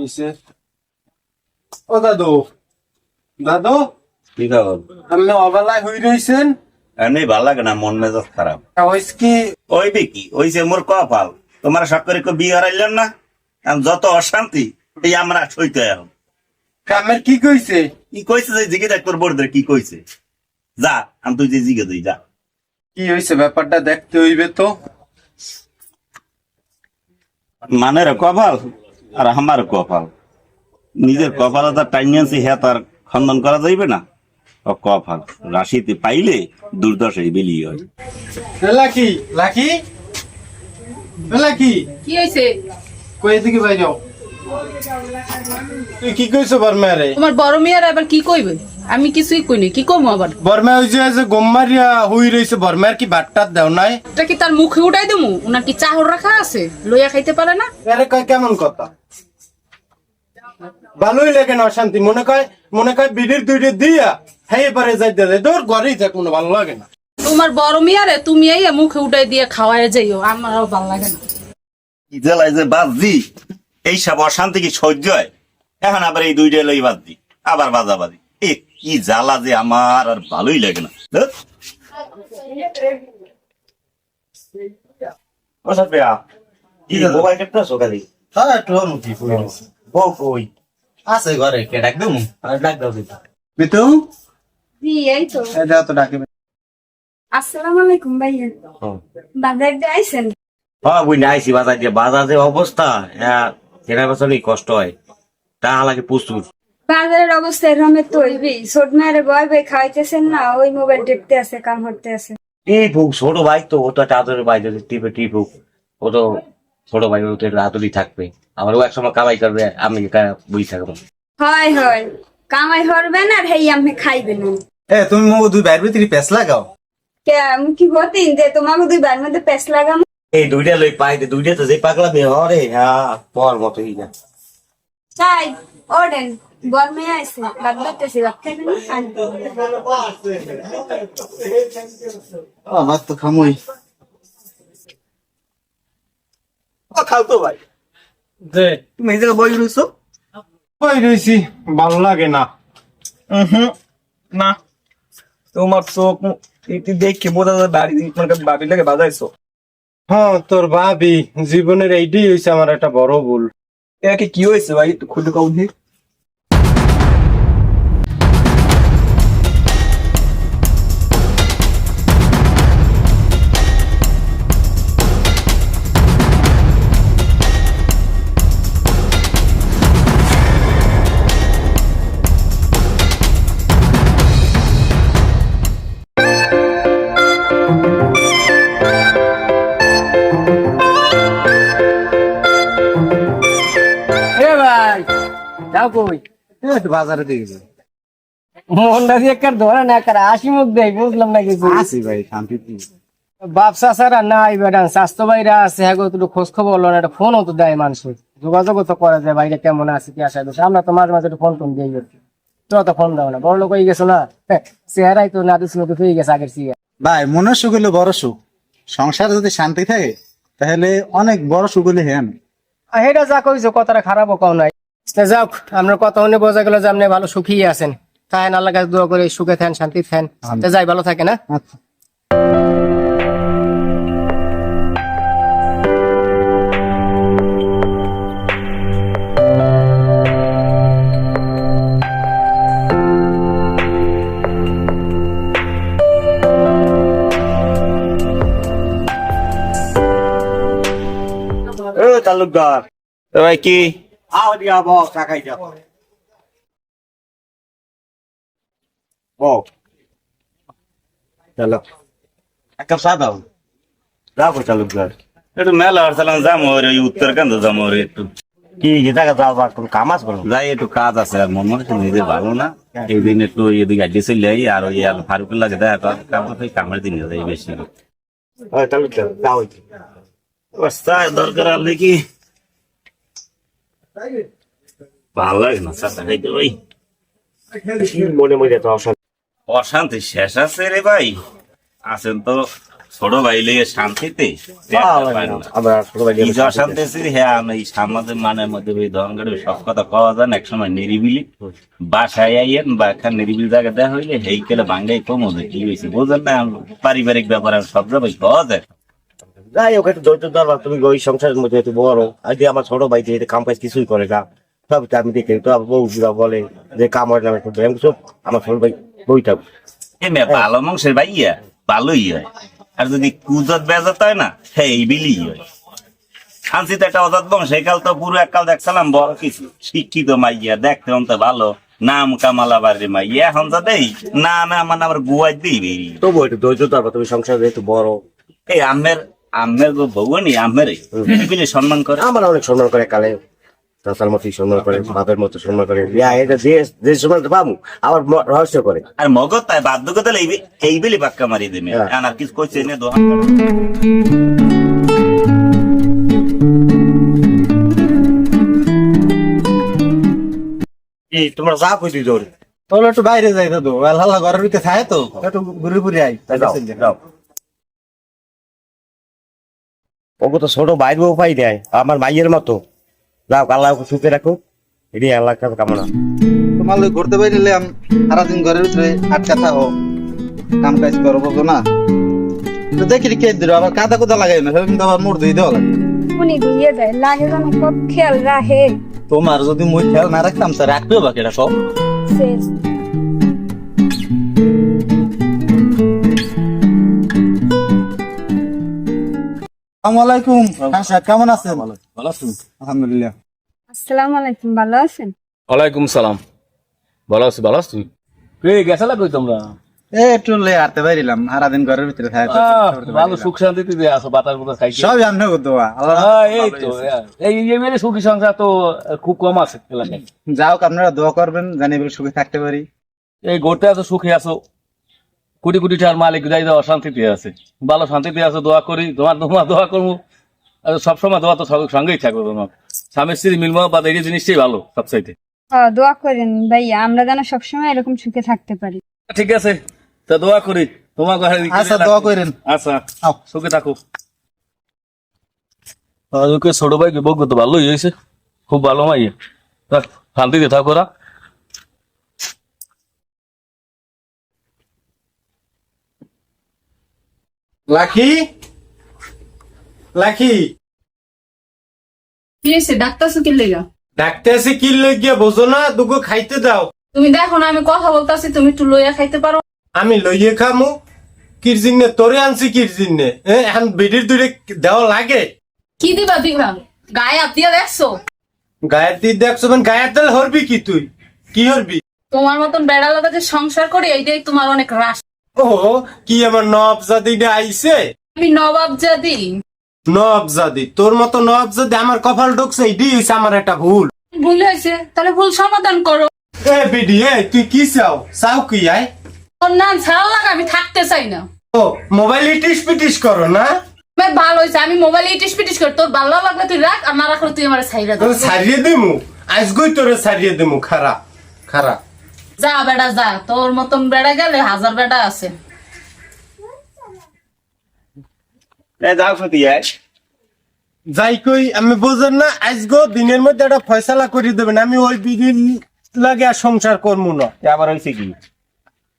হয়েছে ও দাদু। দাদু? কি খবর? আপনি অবেলায় হয়ে রয়েছেন এমনি ভালো লাগে না মন মেজাজ খারাপ। হয়েছে কি? ওই কি? ওই যে মোর কপাল। তোমার সব করে বিয়ে হারাইলাম না? যত অশান্তি এই আমরা সইতে এখন কামের কি কইছে? কি কইছে যে জিগে দেখ তোর বোর্ডদের কি কইছে। যা আমি তুই যে জিগে দিই যা। কি হয়েছে ব্যাপারটা দেখতে হইবে তো? মানের কপাল আর আমার কপাল। নিজের কপাল তার টাইনিয়ান্সি হ্যাঁ তার খন্দন করা যাইবে না। ও কপাল। রাশিতে পাইলে দুর্দশাই বেরিয়ে হয়। লাকি লাকি? লাকি? কি হয়েছে কই এদিকে বাইরে? যাও তুই কি কইছো বর্মারে? তোমার বড় মেয়ের আবার কি কইবে? আমি কিছুই কইনি। কি কমু আবার? বর্মা ওই যে যে গোম্মারিয়া হুই রইছে বর্মার কি ভাতটা দেও নাই? এটা কি তার মুখে উঠাই দেবো ওনার কি চাহর রাখা আছে? লইয়া খাইতে পারে না? আরে কয় কেমন কথা? ভালোই লাগে না অশান্তি মনে কয় মনে কয় বিড়ির দুইটা দিয়া হ্যাঁ এবারে যাই দিলে তোর ঘরেই থাক মনে ভালো লাগে না। তোমার বড় মেয়ারে তুমি এই মুখে উঠাই দিয়ে খাওয়াই যাইও আমারও ভালো লাগে না। কি জেলায় যে বাজদি এই সব অশান্তি কি সহ্য হয়? এখন আবার এই দুইটা লই বাজদি আবার বাজাবাজি। এ কি জ্বালা যে আমার আর ভালোই লাগে না। ধুর। ও সাথিয়া, কি মোবাইল টেপতেছো খালি? হ্যাঁ একটু বউ কই? আছে ঘরে কে ডাক দেবো? ডাক দাও মিতু? জি এই তো। এটা তো ডাকে। আসসালামু আলাইকুম ভাইয়া। বাজার দিয়ে আইছেন? হ্যাঁ বুঝলি আইসি বাজার যে বাজার যে অবস্থা হ্যাঁ কেনা বেচা কষ্ট হয়। তা লাগে প্রচুর। বাজারের অবস্থা এরকম তো হইবি ছোট মেয়েরে বয় বই খাওয়াইতেছেন না ওই মোবাইল টিপতে আছে কাম করতে আছে। টিপুক ছোট ভাই তো ও তো ভাই যদি টিপে টিপুক। ও তো ছোট ভাই ও তো আদরই থাকবে। আমার ও একসময় কামাই করবে আমি বুঝি থাকব? হয় হয়। কামাই হরবেন আর হেই আমি খাইবেন। না এ তুমি মো দুই বাইর ভিতরে পেস লাগাও। কে আমি কি বলতেন যে তোমাকে দুই বার মধ্যে পেস লাগাম? এই দুইটা লই পাই দে দুইটা তো যে পাগলা মেয়ে হরে হ্যাঁ পর মতোই না। তাই ওডেন বল আইছে না। আমার তো খামুই ও খাও তো ভাই। তুমি এই বই রইছো বই রইছি ভালো লাগে না। না। তোমার চোখ এটি দেখে বোঝা যায় বাড়ি তোমার বাড়ি লাগে বাজাইছো হ্যাঁ তোর ভাবি জীবনের এইটাই হয়েছে আমার একটা বড় ভুল। একে কি হয়েছে ভাই? খুলে কাউ বাজারে দিয়ে গেছে। মনটা দিয়ে একটা ধরে না হাসি মুখ দেয় বুঝলাম না কিছু। আসি ভাই শান্তি বাপ চাচারা নাই স্বাস্থ্য বাইরা আছে হ্যাঁ একটু খোঁজ খবর হলো না একটা ফোনও তো দেয় মানুষের। যোগাযোগ তো করা যায় বাইরে কেমন আছে কি আসা দোষ আমরা তো মাঝে মাঝে একটু ফোন টোন দিয়ে যাচ্ছি। তোরা তো ফোন দাও না বড় লোক হয়ে গেছো না? চেহারাই তো না দিস তো হয়ে গেছে আগের ভাই মনের সুখ হলো বড় সুখ। সংসারে যদি শান্তি থাকে তাহলে অনেক বড় সুখ হলে হ্যাঁ এটা যা কইছো কথাটা খারাপও কও নাই। যাক আপনার কথা শুনে বোঝা গেল যে আপনি ভালো সুখী আছেন। তাই আল্লাহ কাছে দোয়া করে সুখে থাকেন শান্তি থাকেন। তা যাই ভালো থাকে না আচ্ছা। তালুকদার। তো ভাই কি? আও দিয়া বক টাকাই যাও বউ চলো এক কাপ চা দাও। রাখো তালুকদার একটু মেলা আসলাম যাব ওই উত্তরকান্দ যাব ওর একটু। কি যে টাকা দাও বা কোন কাম আছে বলো? যাই একটু কাজ আছে আর মন মনে নিজের ভালো না। এই দিন একটু এদিকে আড্ডি চলে যাই আর ওই আল ফারুকের লাগে দেয় কাম ওই কামের দিন যাই বেশি। তাহলে দাও দরকার হলে কি ভালো লাগে না চাষা খাইতে ভাই মনে মনে তো অশান্তি। অশান্তি শেষ আছে রে ভাই। আছেন তো ছোট ভাই লইয়ে শান্তিতে। অশান্তি ছিল, হ্যাঁ আমি সামাজিক মানের মধ্যে ওই দহনগড়ে সব কথা কওয়া যান এক সময় নিরিবিলি। বাসায় আইয়েন বা একটা নিরিবিলি জায়গা দেওয়া হইলে হেই কেলে বাঙ্গাই কম কি হয়েছে বুঝেন না পারিবারিক ব্যাপার আমি সব যাবাই কওয়া যায় যাই হোক একটু ধৈর্য ধরবা তুমি ওই সংসারের মধ্যে একটু বড়। আর যে আমার ছোট ভাই যে কাম কাজ কিছুই করে না সব তো আমি দেখি তো আমার বউরা বলে যে কাম হয় না আমি। সব আমার ছোট ভাই বই থাক এ মেয়ে ভালো মাংসের ভাইয়া ভালোই হয়। আর যদি কুজত বেজাত হয় না হ্যাঁ এই বিলি হয়। শান্তিতে একটা অজাত বংশ এই কাল তো পুরো এককাল দেখছিলাম বড় কিছু। শিক্ষিত মাইয়া দেখতে অন্ত ভালো। নাম কামালা বাড়ি মাইয়া এখন যা দেই না না মানে আবার গুয়াই দিই তবু একটু ধৈর্য ধরবা তুমি সংসার যেহেতু বড়। এই আমের আমের গো বিলে সম্মান করে। আমার অনেক সম্মান করে কালে। চাচার মতো সম্মান করে বাপের মতো সম্মান করে। ইয়া, এটা যে যে সম্মানটা পাবো আবার রহস্য করে। আর মগত তাই বাধ্য করতে এই এই বেলি বাক্কা মারি দেবে। হ্যাঁ। আর কিছু কইছে নে দোহান এই তোমরা যা কই দিই জোরে তাহলে একটু বাইরে যাই দাদু আল্লাহ ঘরের ভিতরে থাকে তো। একটু ঘুরে ঘুরে আই যাও, যাও। ওকে তো ছোট বাইর বউ পাই দেয় আমার মাইয়ের মতো। যাও আল্লাহ ওকে সুখে রাখো। এটাই আল্লাহ কামনা। তোমার লোক ঘুরতে বাইরে আমি সারাদিন ঘরের ভিতরে আটকা থাকো। কাম কাজ করো বুঝো না। তো দেখি কে দিল আবার কাদা কুদা লাগাই না সেরকম তো আবার মোর ধুই দেওয়া লাগে। উনি ধুইয়ে দেয় লাগে যেন কত খেয়াল রাখে। তোমার যদি মুই খেয়াল না রাখতাম স্যার রাখবে বাকি এটা সব? শেষ। আসসালামু আলাইকুম। হ্যাঁ কেমন আছেন? ভালো আছেন? আলহামদুলিল্লাহ। আসসালামু আলাইকুম ভালো আছেন? ওয়ালাইকুম সালাম। ভালো আছি ভালো আছি কে গেছালা কই তোমরা? এ একটু লে আটতে বাইরিলাম। সারাদিন ঘরের ভিতরে ভালো সুখ শান্তিতে দিয়ে আসো বাতাস বাতাস খাইছো। সব জানো দোয়া। হ্যাঁ, এই তো এই এই মেরে সুখী সংসার তো খুব কম আছে এলাকায়। যাও আপনারা দোয়া করবেন জানি সুখে থাকতে পারি। এই গোটে আছো সুখে আছো কোটি কোটি টাকার মালিক যাই দাও অশান্তিতে আছে। ভালো শান্তিতে আছো দোয়া করি তোমার তোমার দোয়া করব। আর সবসময় দোয়া তো সব- সঙ্গেই থাকবে তোমার। স্বামী স্ত্রী মিলমা বা এই জিনিসটাই ভালো সবচাইতে। ও দোয়া করেন ভাইয়া আমরা যেন সবসময় এরকম সুখে থাকতে পারি। ঠিক আছে। তা দোয়া করি। তোমার আচ্ছা দোয়া করেন। আচ্ছা সুখে থাকো। ছোট ভাই বউ তো ভালোই হয়েছে। খুব ভালো মাই শান্তিতে থাকো লাখি? লাখি? কি কি লেগা? কি লেগে বোঝো না দুগো খাইতে দাও। তুমি দেখো না আমি কথা বলতেছি তুমি একটু লইয়া খাইতে পারো। আমি লইয়ে খামু। তোরে আনছি এখন বিড়ির দূরে দেওয়া লাগে। কি দিবা দিবা? গায়ে হাত দিয়ে দেখছ? গায়ের দিয়ে দেখছ মানে গায়ের তেল হরবি কি তুই? কি হরবি? তোমার মতন বেড়া যে সংসার করে এইটাই তোমার অনেক রাস কি আমার নবজাদিটা আইছে? আমি নবাব জাদি নবজাদি তোর মতো নবজাদি আমার কপাল ঢুকছে হইছে আমার একটা ভুল। ভুল হয়েছে তাহলে ভুল সমাধান করো। এ বিডি এ তুই কি চাও? চাও কি আয় ওর নাম ছাড়া লাগা আমি থাকতে চাই না। ও মোবাইল ইটিস পিটিস করো না? আমার ভালো হয়েছে আমি মোবাইলে ইটিস পিটিস করি। তোর ভালো লাগলে তুই রাখ আর না রাখলে তুই আমার ছাইরা দে। তোরে ছাড়িয়ে দিমু? আজগই তোরে ছাড়িয়ে দিমু খারা খারা। যা বেড়া যা। তোর মতন বেড়া গেলে হাজার বেড়া আছে। যাও যাই কই আমি বুঝেন না আজগো দিনের মধ্যে একটা ফয়সালা করে দেবেন। আমি ওই বিদিন লাগে আর সংসার করব না। আবার হয়েছে কি?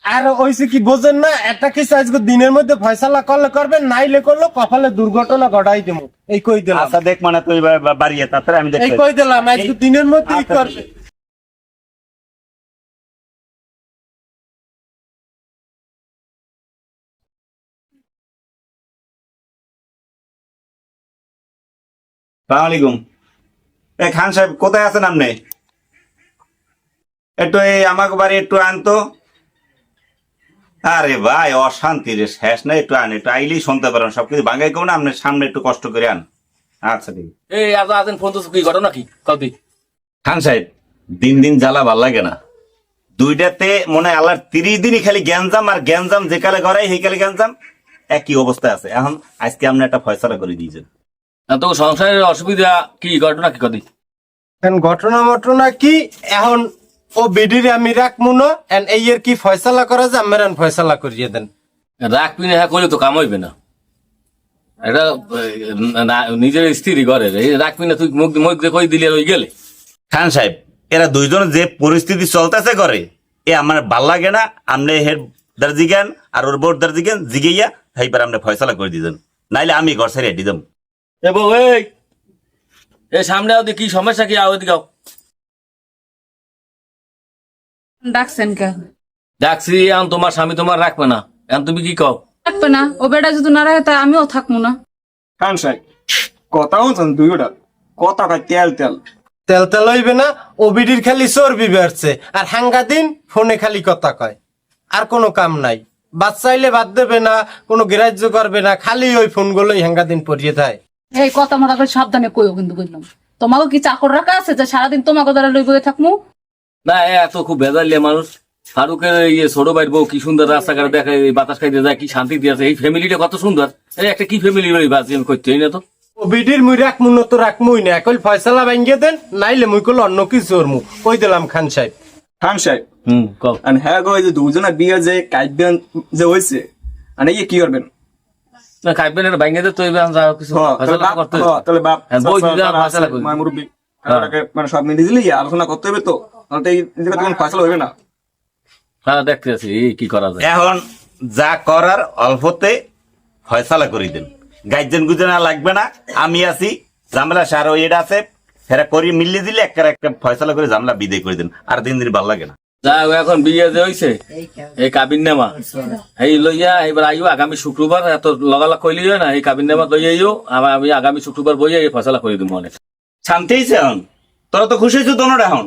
আর ওইসে কি বোঝেন না একটা কিছু আজকে দিনের মধ্যে ফয়সালা করলে করবেন নাইলে করল কপালে দুর্ঘটনা ঘটাই দেবো। এই কই দিলাম? আচ্ছা দেখ মানে তুই বাড়িয়ে তারপরে আমি এই কই দিলাম আজকে দিনের মধ্যে আচ্ছা, করবে। সালাম আলাইকুম। এ খান সাহেব কোথায় আছেন আপনি? একটু এই আমাকে বাড়ি একটু আনতো আরে ভাই অশান্তি রে শেষ না একটু আন একটু আইলেই শুনতে পারেন সবকিছু বাঙ্গাই কম না আপনার সামনে একটু কষ্ট করে আন। আচ্ছা ঠিক এই আজ আছেন ফোন তো কি ঘটনা কি? কাউদি খান সাহেব দিন দিন জ্বালা ভালো লাগে না। দুইটাতে মনে হয় আল্লাহর তিরিশ দিনই খালি গ্যাঞ্জাম আর গ্যাঞ্জাম যে কালে গড়াই সেই কালে গ্যাঞ্জাম। একই অবস্থায় আছে। এখন আজকে আপনি একটা ফয়সলা করে দিয়েছেন। তো সংসারের অসুবিধা কি? ঘটনা কি কদি এখন ঘটনা মটনা কি? এখন ও বেডিরে আমি রাখব না। এখন এই এর কি ফয়সালা করা যায়? আমার ফয়সালা করিয়ে দেন। রাখবি না হ্যাঁ করলে তো কাম হইবে না। এটা নিজের স্ত্রী ঘরে এই রাখবি না তুই মুখ মুখ দিয়ে কই দিলি ওই গেলে? খান সাহেব এরা দুইজন যে পরিস্থিতি চলতেছে করে এ আমার ভালো লাগে না। আপনি হেড দার জিগান আর ওর বোর্ড দার জিগান জিগাইয়া হাইবার আপনি ফয়সালা করে দিতেন নাইলে আমি ঘর ছেড়ে দিতাম এই সামনে ওদিকে কি সমস্যা কি? আও ওদিকে আও। ডাকছেন কে? ডাকছি এখন তোমার স্বামী তোমার রাখবে না। এখন তুমি কি কও? রাখবে না। ও বেটা যদি না রাখে তা আমিও থাকব না। খান সাহেব কথা হচ্ছেন দুইটা? কথা কয় তেল তেল। তেল তেল হইবে না ওবিডির খালি চর্বি বেড়ছে। আর হাঙ্গা দিন ফোনে খালি কথা কয়। আর কোনো কাম নাই। বাচ্চাইলে বাদ দেবে না কোনো গ্রাহ্য করবে না খালি ওই ফোনগুলোই হাঙ্গা দিন পড়িয়ে দেয়। এই কথা মনে করে সাবধানে কইও কিন্তু বললাম তোমাকে কি চাকর রাখা আছে যে সারাদিন তোমাকে দ্বারা লই বয়ে থাকমু? না এ এত খুব বেজালিয়া মানুষ। ফারুকের ইয়ে ছোট ভাইয়ের বউ কি সুন্দর রাস্তাঘাটে দেখে এই বাতাস খাইতে যায় কি শান্তি দিয়েছে এই ফ্যামিলিটা কত সুন্দর। এই একটা কি ফ্যামিলি বাজি আমি করতেই না তো। বিডির মুই রাখমু না তো রাখমুই না একল ফয়সালা ভাঙ্গে দেন নাইলে মুই কল অন্য কিছু ওরমু। কই দিলাম খান সাহেব? খান সাহেব? হুম কও। আর হ্যাঁ গো এই যে দুজনের বিয়ে যে কাইবেন যে হইছে আর ইয়ে কি করবেন? না খাইবেন এটা ভাঙে তো যা কিছু ফয়সালা করতে তাহলে বাপ হ্যাঁ, বই দিলে ফয়সালা করবে। মুরব্বি, হ্যাঁ। মানে সব মিলিয়ে দিলে আলোচনা করতে হবে তো? তাহলে এই জায়গায় তখন ফয়সালা হবে না। হ্যাঁ দেখতে আছি এই কি করা যায়। এখন যা করার অল্পতে ফয়সালা করে দেন। গাইজেন গুজেনা লাগবে না আমি আছি জামলা সার এটা আছে সেটা করি মিলিয়ে দিলে একটা একটা ফয়সালা করে জামলা বিদায় করে দেন আর দিন দিন ভালো লাগে না। যা ও এখন বিয়ে যে হইছে এই কাবিন নামা এই লইয়া এবার আইও আগামী শুক্রবার এত লগালা কইলি না এই কাবিন নেমা লইয়া আইও আমার আমি আগামী শুক্রবার বইয়া এই ফসলা করে দিব অনেক। শান্তি এখন? তোরা তো খুশি হয়েছো দোনোটা এখন?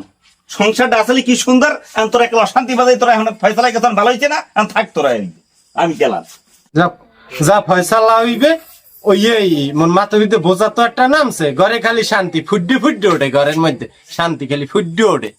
সংসারটা আসলে কি সুন্দর? এখন তোরা একটা অশান্তি বাজাই তোরা এখন ফয়সালা গেছেন ভালো হয়েছে না? এখন থাক তোরা। আমি গেলাম। যা যা ফয়সালা হইবে ওই এই মন ভিতরে বোঝা তো একটা নামছে ঘরে খালি শান্তি ফুড্ডি ফুড্ডি ওঠে ঘরের মধ্যে শান্তি খালি ফুড্ডি ওঠে।